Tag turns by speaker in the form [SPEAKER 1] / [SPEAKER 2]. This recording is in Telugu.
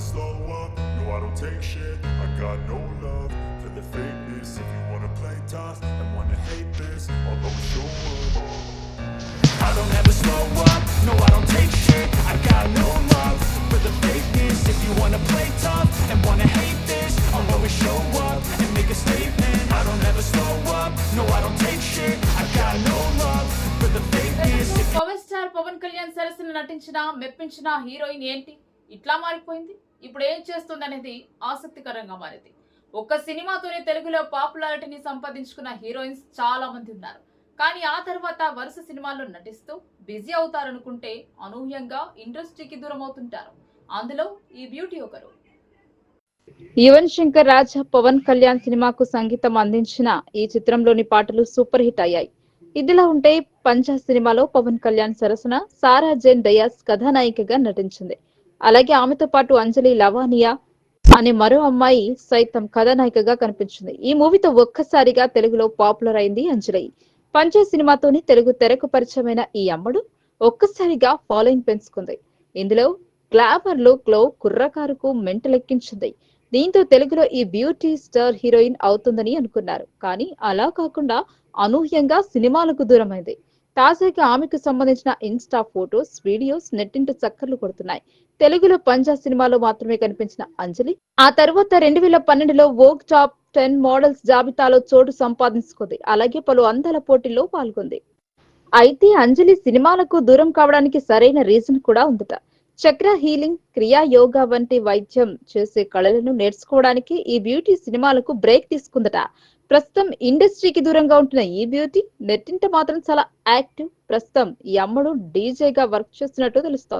[SPEAKER 1] slow up, no I don't take shit I got no love for the fakeness If you wanna play tough and wanna hate this I'll always show up I don't ever slow up, no I don't take shit I got no love for the fakeness If you wanna play tough and wanna hate this I'll always show up and make a statement I don't ever slow up, no I don't take shit I got no love for the fakeness If
[SPEAKER 2] power star Pawan Kalyan సరసన నటించిన మెప్పించిన హీరోయిన్ ఏంటి ఇట్లా మారిపోయింది ఇప్పుడు ఏం చేస్తుంది అనేది ఆసక్తికరంగా మారింది. ఒక్క సినిమాతోనే తెలుగులో పాపులారిటీని సంపాదించుకున్న హీరోయిన్స్ చాలా మంది ఉన్నారు. కానీ ఆ తర్వాత వరుస సినిమాల్లో నటిస్తూ బిజీ అవుతారనుకుంటే అనూహ్యంగా ఇండస్ట్రీకి దూరం అవుతుంటారు అందులో ఈ బ్యూటీ ఒకరు.
[SPEAKER 3] యువన్ శంకర్ రాజ్ పవన్ కళ్యాణ్ సినిమాకు సంగీతం అందించిన ఈ చిత్రంలోని పాటలు సూపర్ హిట్ అయ్యాయి. ఇదిలా ఉంటే పంచా సినిమాలో పవన్ కళ్యాణ్ సరసన సారా జైన్ దయాస్ కథానాయికగా నటించింది. అలాగే ఆమెతో పాటు అంజలి లవానియా అనే మరో అమ్మాయి సైతం కథానాయికగా కనిపించింది. ఈ మూవీతో ఒక్కసారిగా తెలుగులో పాపులర్ అయింది అంజలి. పంచే సినిమాతోని తెలుగు తెరకు పరిచయమైన ఈ అమ్మడు ఒక్కసారిగా ఫాలోయింగ్ పెంచుకుంది. ఇందులో గ్లామర్ లుక్లో కుర్రకారుకు మెంటలెక్కించింది దీంతో తెలుగులో ఈ బ్యూటీ స్టార్ హీరోయిన్ అవుతుందని అనుకున్నారు. కానీ అలా కాకుండా అనూహ్యంగా సినిమాలకు దూరమైంది. తాజాగా ఆమెకు సంబంధించిన ఇన్స్టా ఫోటోస్ వీడియోస్ నెట్టింటి చక్కర్లు కొడుతున్నాయి. తెలుగులో పంజా సినిమాలో మాత్రమే కనిపించిన అంజలి. ఆ తర్వాత రెండు వేల పన్నెండులో వోక్ టాప్ టెన్ మోడల్స్ జాబితాలో చోటు సంపాదించుకుంది. అలాగే పలు అందాల పోటీల్లో పాల్గొంది. అయితే అంజలి సినిమాలకు దూరం కావడానికి సరైన రీజన్ కూడా ఉందట. చక్ర హీలింగ్ క్రియా యోగా వంటి వైద్యం చేసే కళలను నేర్చుకోవడానికి ఈ బ్యూటీ సినిమాలకు బ్రేక్ తీసుకుందట. ప్రస్తుతం ఇండస్ట్రీకి దూరంగా ఉంటున్న ఈ బ్యూటీ నెట్టింట మాత్రం చాలా యాక్టివ్. ప్రస్తుతం ఈ అమ్మడు డీజేగా వర్క్ చేస్తున్నట్టు తెలుస్తోంది.